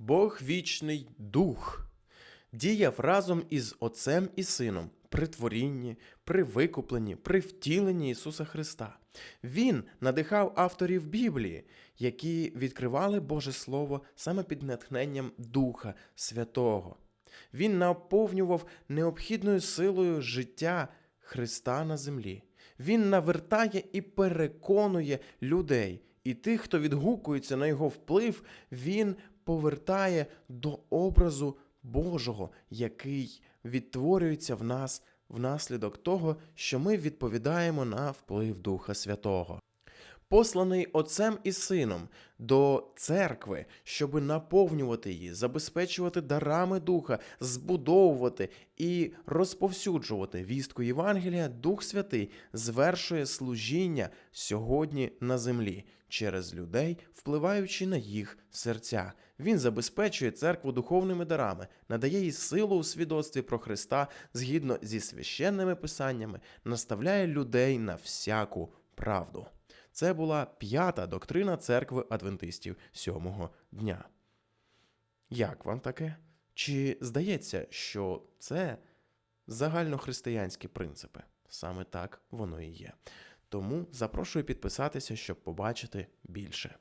Бог вічний дух діяв разом із Отцем і Сином при творінні, при викупленні, при втіленні Ісуса Христа. Він надихав авторів Біблії, які відкривали Боже Слово саме під натхненням Духа Святого. Він наповнював необхідною силою життя Христа на землі. Він навертає і переконує людей, і тих, хто відгукується на його вплив, він повертає до образу Божого, який відтворюється в нас внаслідок того, що ми відповідаємо на вплив Духа Святого. Посланий Отцем і Сином до церкви, щоб наповнювати її, забезпечувати дарами Духа, збудовувати і розповсюджувати вістку Євангелія, Дух Святий звершує служіння сьогодні на землі через людей, впливаючи на їх серця. Він забезпечує церкву духовними дарами, надає їй силу у свідоцтві про Христа згідно зі священними писаннями, наставляє людей на всяку правду. Це була п'ята доктрина церкви адвентистів сьомого дня. Як вам таке? Чи здається, що це загальнохристиянські принципи? Саме так воно і є. Тому запрошую підписатися, щоб побачити більше.